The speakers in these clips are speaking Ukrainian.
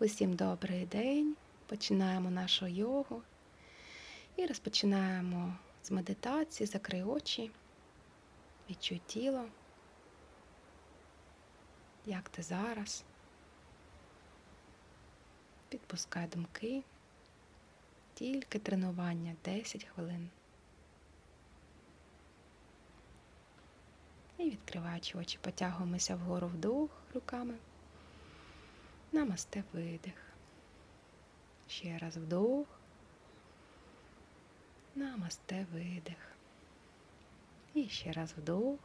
Усім добрий день. Починаємо нашу йогу і розпочинаємо з медитації. Закрий очі, відчуй тіло. Як ти зараз? Підпускай думки. Тільки тренування 10 хвилин. І відкриваючи очі, потягуємося вгору вдох руками. Намасте видих. Ще раз вдох. Намасте видих. І ще раз вдох.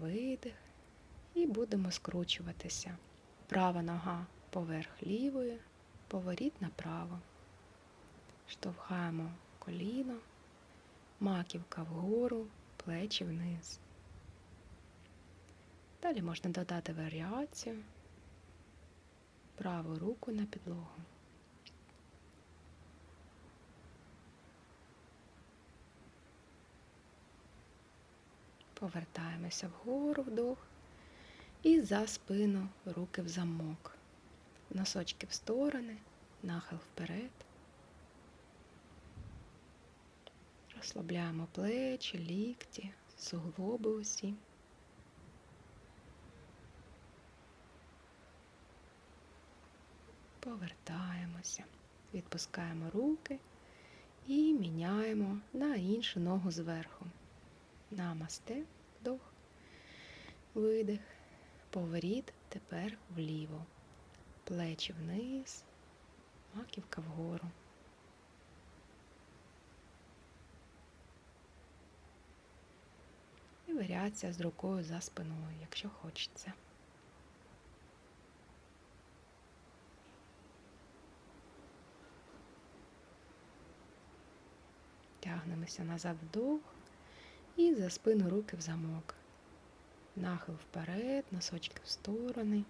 Видих. І будемо скручуватися. Права нога поверх лівої, поворіт направо. Штовхаємо коліно, маківка вгору, плечі вниз. Далі можна додати варіацію, праву руку на підлогу. Повертаємося вгору вдох і за спину руки в замок. Носочки в сторони, нахил вперед. Розслабляємо плечі, лікті, суглоби усі. Повертаємося, відпускаємо руки і міняємо на іншу ногу зверху. Намасте, вдох, видих, поворіт тепер вліво. Плечі вниз, маківка вгору. І варіація з рукою за спиною, якщо хочеться. Тягнемося назад вдох і за спину руки в замок. Нахил вперед, носочки в сторони.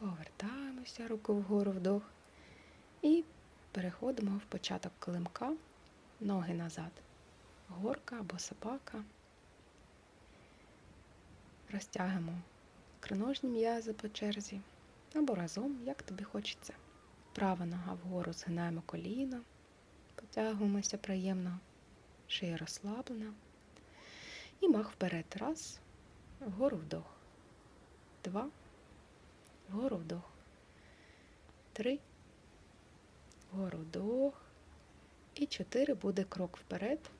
Повертаємося руку вгору вдох і переходимо в початок килимка, ноги назад. Горка або собака. Розтягуємо криножні м'язи по черзі або разом, як тобі хочеться. Права нога вгору згинаємо коліна, потягуємося приємно, шия розслаблена. І мах вперед. Раз, вгору вдох. Два, вгору вдох. Три, вгору вдох. І чотири буде крок вперед.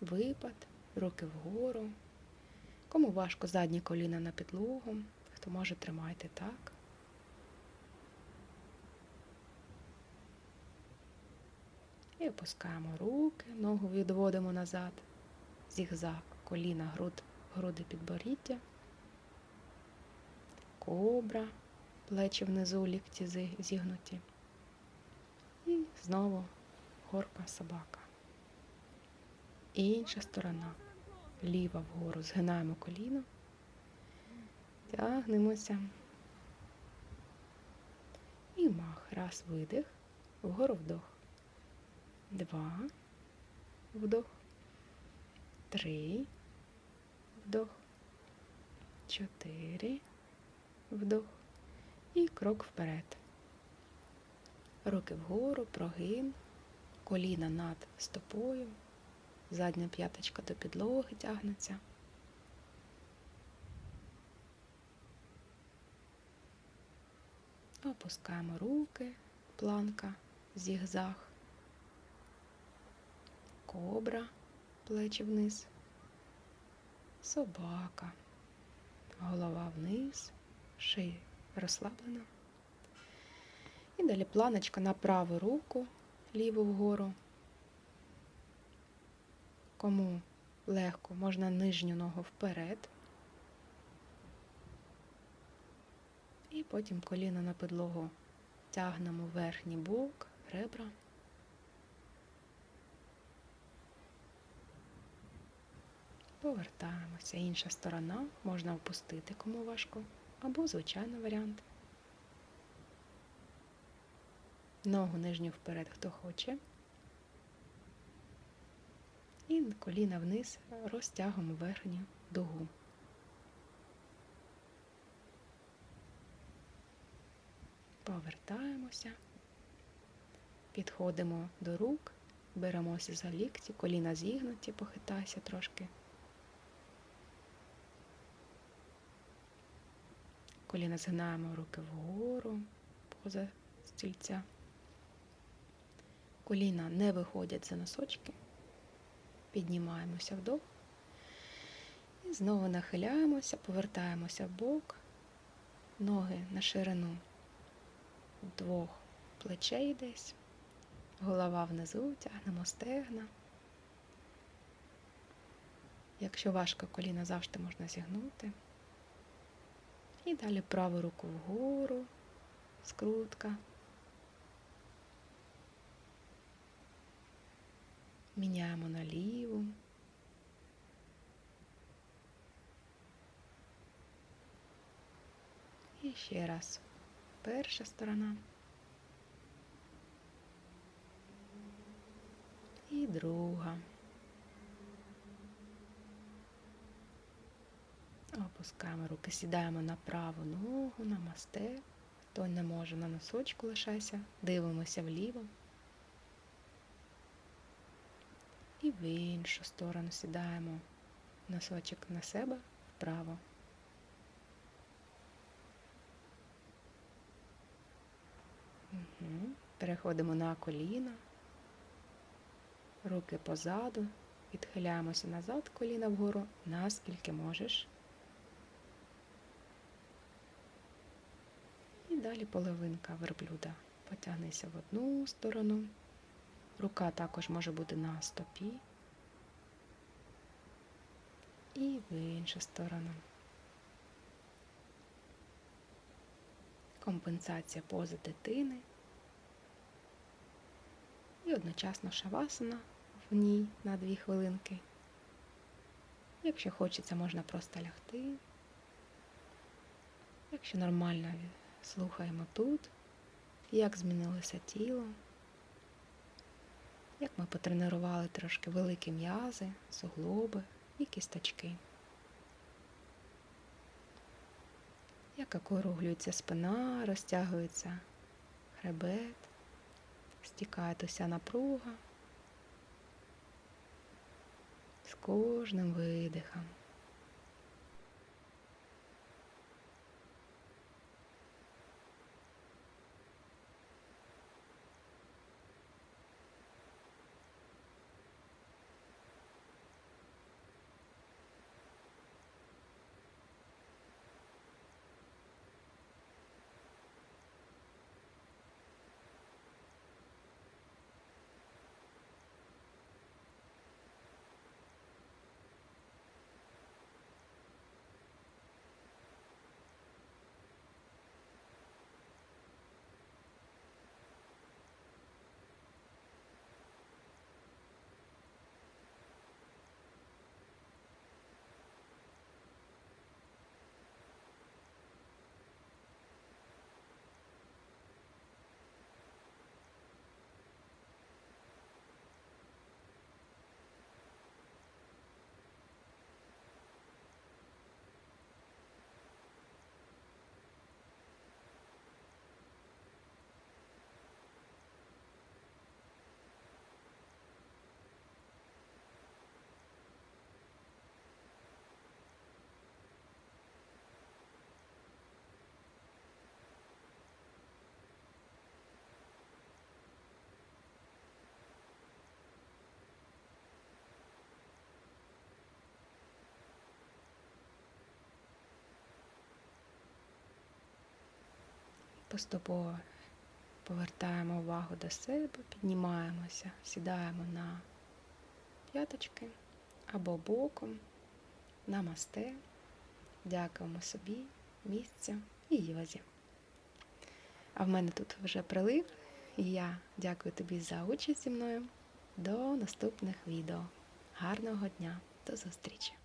Випад, руки вгору. Кому важко задні коліна на підлогу, хто може тримайте так. І опускаємо руки, ногу відводимо назад, зігзаг, коліна, груд, груди підборіддя, кобра, плечі внизу, лікті зігнуті. І знову горка собака. Інша сторона ліва вгору, згинаємо коліно, тягнемося. І мах. Раз, видих, вгору вдох. Два, вдох. Три, вдох. Чотири, вдох. І крок вперед. Руки вгору, прогин, коліна над стопою. Задня п'яточка до підлоги тягнеться. Опускаємо руки, планка, зігзаг, кобра, плечі вниз, собака, голова вниз, шия розслаблена. І далі планочка на праву руку, ліву вгору. Кому легко, можна нижню ногу вперед. І потім коліно на підлогу тягнемо верхній бок, ребра. Повертаємося. Інша сторона можна опустити, кому важко, або звичайний варіант. Ногу нижню вперед, хто хоче. І коліна вниз розтягуємо верхню дугу. Повертаємося, підходимо до рук, беремося за лікті, коліна зігнуті, похитайся трошки. Коліна згинаємо руки вгору, поза стільця. Коліна не виходять за носочки. Піднімаємося вдох. І знову нахиляємося, повертаємося в бок, ноги на ширину двох плечей десь, голова внизу, тягнемо стегна. Якщо важко коліна завжди можна зігнути. І далі праву руку вгору, скрутка. Міняємо на ліву. І ще раз. Перша сторона. І друга. Опускаємо руки, сідаємо на праву ногу, на масте. Хто не може на носочку лишайся, дивимося вліво. І в іншу сторону сідаємо носочок на себе вправо. Угу. Переходимо на коліна, руки позаду, відхиляємося назад, коліна вгору, наскільки можеш. І далі половинка верблюда. Потягнися в одну сторону. Рука також може бути на стопі. І в іншу сторону. Компенсація пози дитини. І одночасно шавасана в ній на дві хвилинки. Якщо хочеться, можна просто лягти. Якщо нормально слухаємо тут, як змінилося тіло, як ми потренували трошки великі м'язи, суглоби і кісточки. Як округлюється спина, розтягується хребет, стікає уся напруга з кожним видихом. Поступово повертаємо увагу до себе, піднімаємося, сідаємо на п'яточки або боком, намасте, дякуємо собі, місцю і йозі. А в мене тут вже прилив, і я дякую тобі за участь зі мною. До наступних відео. Гарного дня, до зустрічі!